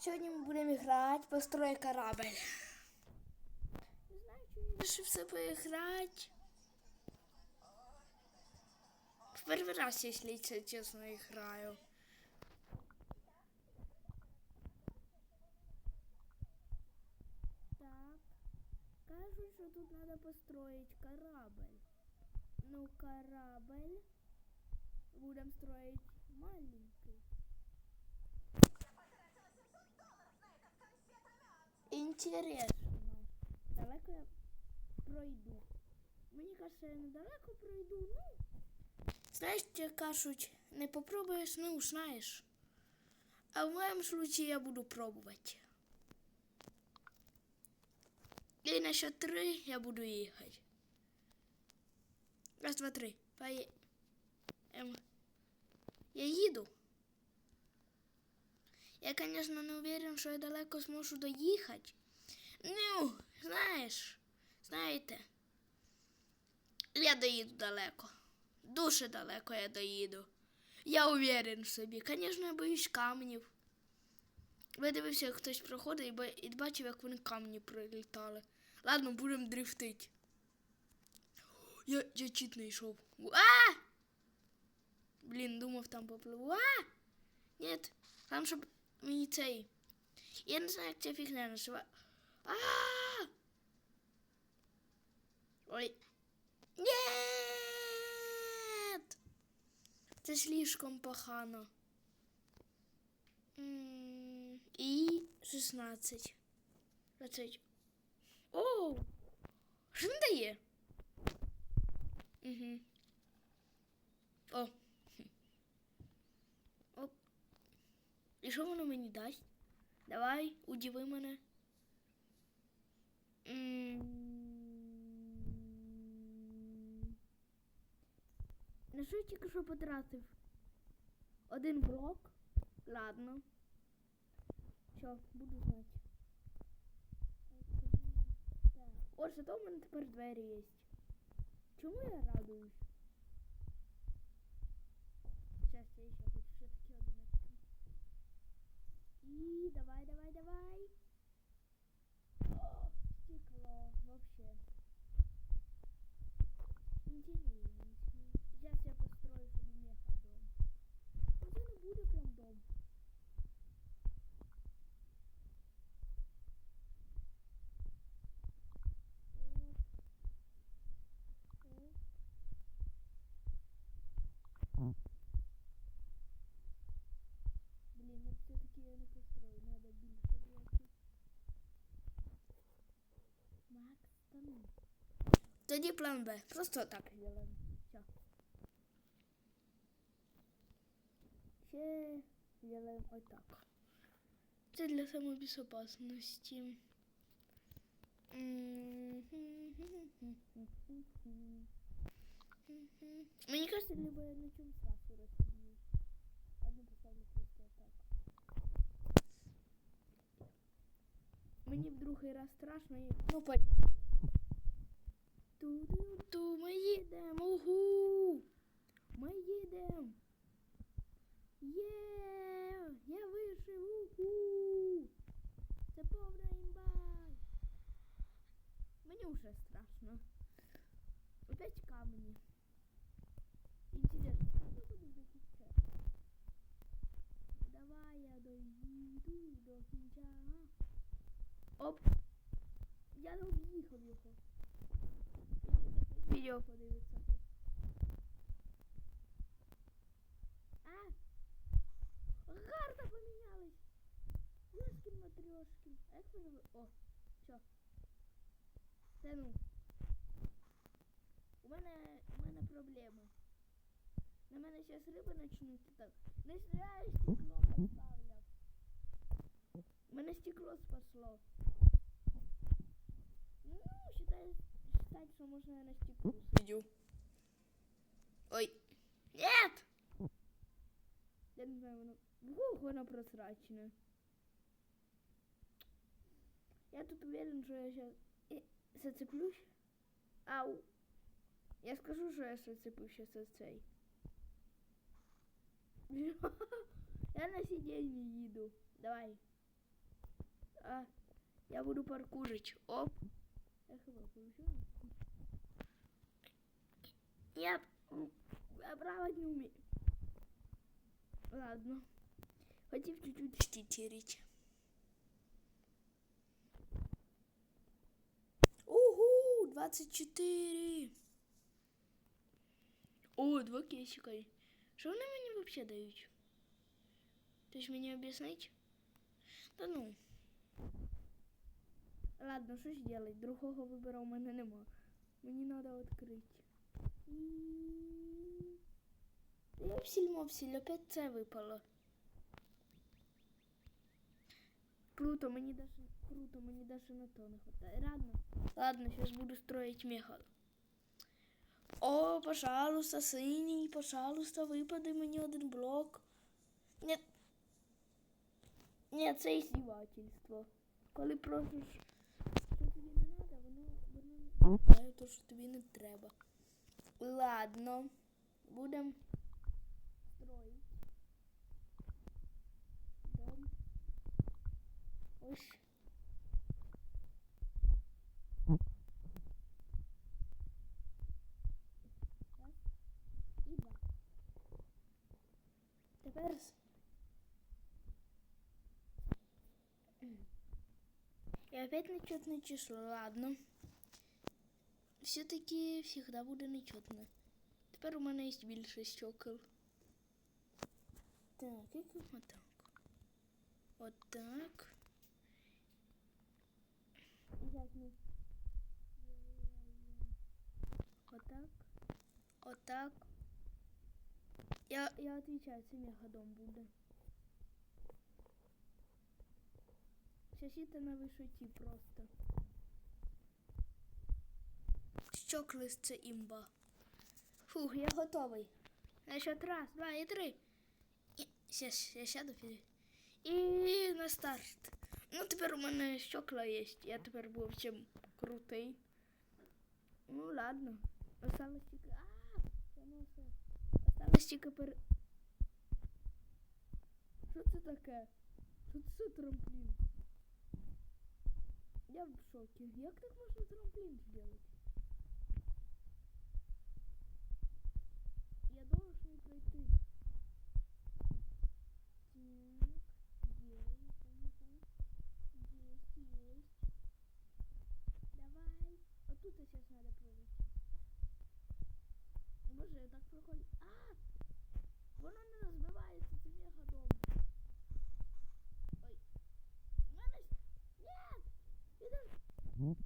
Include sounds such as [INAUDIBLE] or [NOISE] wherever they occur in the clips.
Сьогодні ми будемо грати построй корабль. Не знаю, чи я. В перший раз, якщо чесно, граю. Так. Кажуть, що тут треба построить корабль. Ну, корабль будем строить маленький. Интересно. Далеко я пройду. Мені кажется, я недалеко пройду. Ну, знаєш, як кажуть, не попробуєш, не узнаєш. А в моєму случае я буду пробувати. І на счет три я буду їхати. Раз, два, три. Пое... Ем. Я їду. Я, конечно, не уверен, що я далеко зможу доїхати. Ну, знаєш, знаєте, я доїду далеко. Дуже далеко я доїду. Я уверен в собі. Конечно, я боюсь камнів. Дивився, як хтось проходить і ба- і бачив, як вони камні прилітали. Ладно, будемо дрифтити. Я, я чіт не йшов. А! Блін, думав, там попливу. А! Нет, там щоб мені цей. Я не знаю, як ця фігня називає. А! Ой. Нет! Це слишком погано. М, І 16. 20. О! Що не дає? Угу. О. Хм. Оп. І що воно мені дасть? Давай, удиви мене. На що я тільки що потратив? Один блок. Ладно. Що, буду знати. Так. О, зато в мене тепер двері є. Чому я радуюсь? Сейчас я еще хочу все-таки один. И давай, давай, давай. О, стекло. Вообще. Интересно. Сейчас я построю себе меха дом. Это не будет прям дом. Оп. Оп. Блін, ну все-таки я не построю, надо більше блоків. Макс, та ну. Тоді план Б. Просто так зробимо. Все. Ще зробимо отак. Це для самобезопасності. Мені кажется, либо я на чем сразу разобьюсь. Одну поставлю просто так. Мені в другий раз страшно і... Ну, по... Ту-ду-ту, ми їдемо, угу! Ми їдемо! Є! Я вишив, уху! Це повна імба! Мені вже страшно. Опять камні. Интересно, что я буду захищать? Давай я доїду до кінця. Оп! Не об'їхав. Відео подивиться. А! Гарно помінялись! Яшкін матрьошкін. А як ви- О, все. Це ну. У мене, у мене проблеми. На мене зараз риби почнуть так. Не я стекло поставляв. Мене стекло спасло. Ну, считай, считай, що можна я на стекло сидю. Ой. Нет! Я не знаю, воно. Ух, воно просрачене. Я тут уверен, що я сейчас зацеплюсь. Ау. Я скажу, що я зацепився за цей. [LAUGHS] Я на сидінні їду. Давай. А, я буду паркурить. Оп. Я хіба получу? Я, м, я плавать не умею. Ладно. Хотів чуть-чуть штитерить. Угу, 24. О, два кейсика. Що вони мені взагалі дають? Ти ж мені об'яснить? Та ну. Ладно, що ж делать? Другого вибору у мене нема. Мені треба відкрити. Мопсіль, мопсіль, опять це випало. Круто, мені даже, круто, мені даже на то не хватає. Ладно, ладно, сейчас буду строить меха. О, пожалуйста, синій, пожалуйста, випади мені один блок. Нет. Ні, це іздівательство. Коли просиш, що тобі не треба, воно, знає то, що тобі не треба. Ладно, будем строить. Дом. Ось. І два. Тепер И опять нечетное число. Ладно. Все-таки всегда буде нечетне. Тепер у мене є більше стекол. Так, як отак. Отак. Отак. Отак. Я, я отвечаю, це мегадом буде. Сосіта на висоті просто. Щоклис це імба. Фух, я готовий. Значить, раз, два і три. Щас, я сяду. І на старт. Ну, тепер у мене щокла є. Я тепер був чим крутий. Ну, ладно. Осталось тільки... А, все. Осталось тільки пер... Що це таке? Що це трамплін? Я в шокі. Як так можна трамплін зробити? Я должен пройти. Так, есть, есть, есть. Давай. Вот тут сейчас надо пройти. Боже, я так проходить. А! Воно не розбивається, це мега дом. Ой. У мене... ж- Нет! Іди.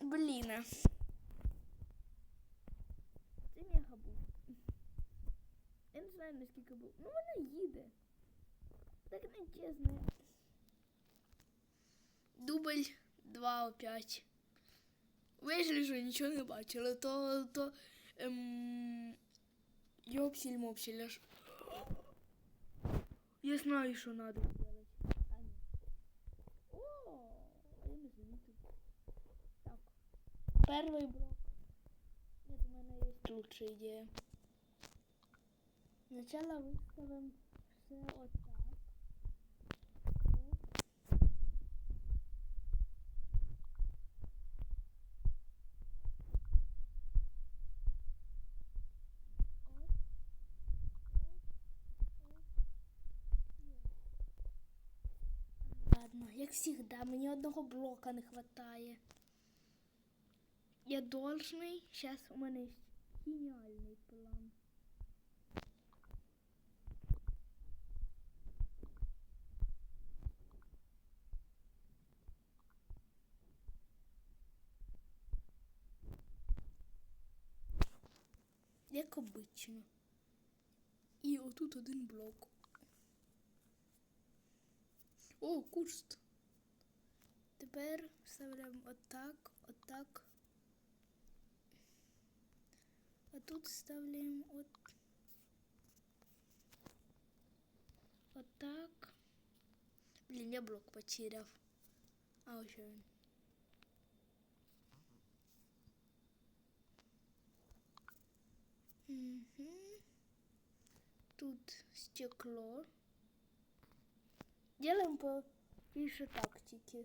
Блін. Це мега був. Я не знаю, наскільки був. Ну вона їде. Так не чесно. Дубль 2 опять. Вийшли, що нічого не бачили, то, то ем, йопсіль мопсіль аж. Я знаю, що треба зробити. А ні. О, я не замітив. Так. Перший блок. Нет, у мене є лучша ідея. Сначала выставим все вот так. Оп. Оп. Оп. Оп. Ладно, як завжди, мені одного блока не хватає. Я должный. Сейчас у мене є геніальний план. Як обично. І отут один блок. О, курст. Тепер вставляємо отак, отак. А тут ставляем вот, вот так. Блин, я блок потерял. А, еще он. Тут стекло. Делаем по Більше тактики.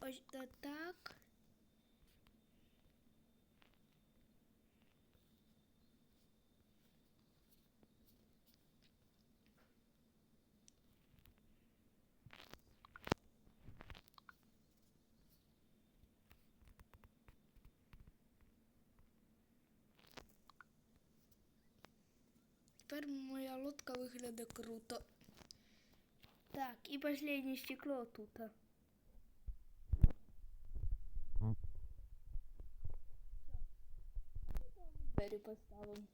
Ось так. Тепер моя лодка виглядає круто. Так, і последнє стекло тут. Двері поставимо.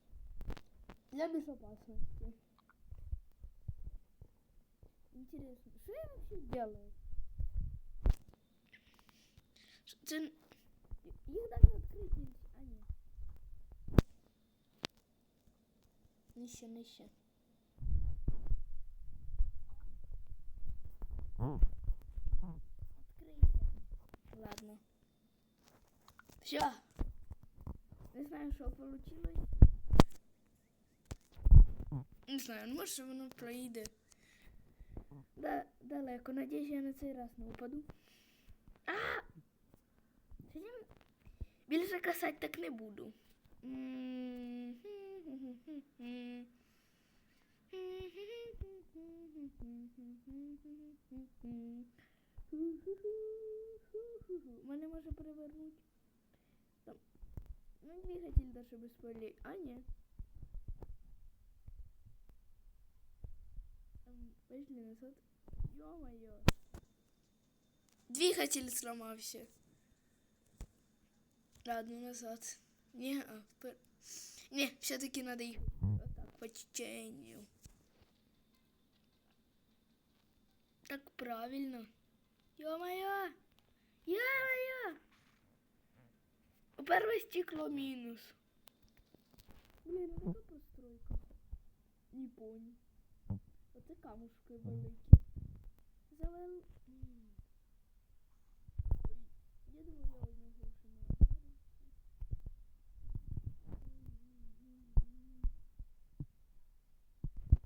Для безопасности. Интересно, что я вообще делаю? Ш- Це... н- Їх даже відкрити нельзя. Нижче, нижче. Открийся. Ладно. Все. Не знаю, що получилось. Не знаю, ну, може воно пройде. Да, далеко. Надіюсь, я на цей раз не упаду. А! Більше касать так не буду. Мене може перевернути. Там. Ну, двигатель даже без полей. А, ні. Ем, Пошли назад. Ё-моё. Двигатель сломався. Ладно, назад. Не, а, впер... Не, все-таки надо их вот так по течению. Так правильно. Ё-моё! Ё-моё! Первое стекло минус. Блин, ну така постройка. Не понял. Оце камушки великі. Завел. М. Ой, Я думаю, я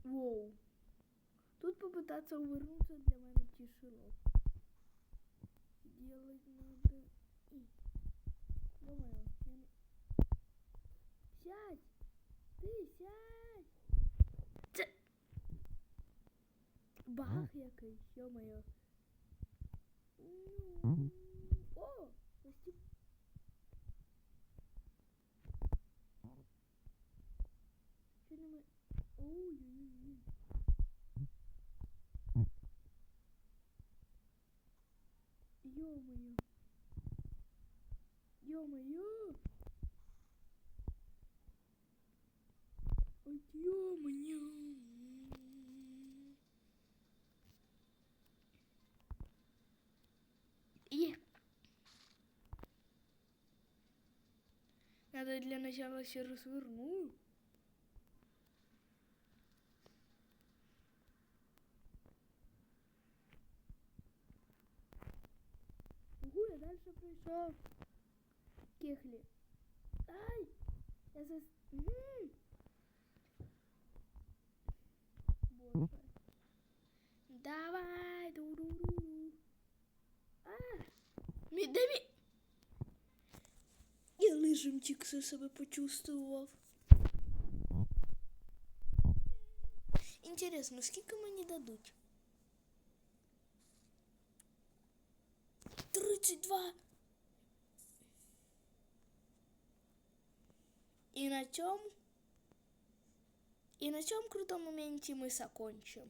Воу. Тут попытаться увернуться для мене тяжело. Делать надо... И... Ё-моё, я не... Сядь! Ти сядь! Це... Баг якийсь, ё-моё. М, Надо для начала все разверну. Ого, я дальше пришел. Кехли. Ай! Я зас... Боже. Давай, ду-ду-ду. А! Де мі... Я лижем тільки себе почувствував. Інтересно, скільки мені дадуть? 32. І на цьому. І на цьому крутому моменті ми закончимо.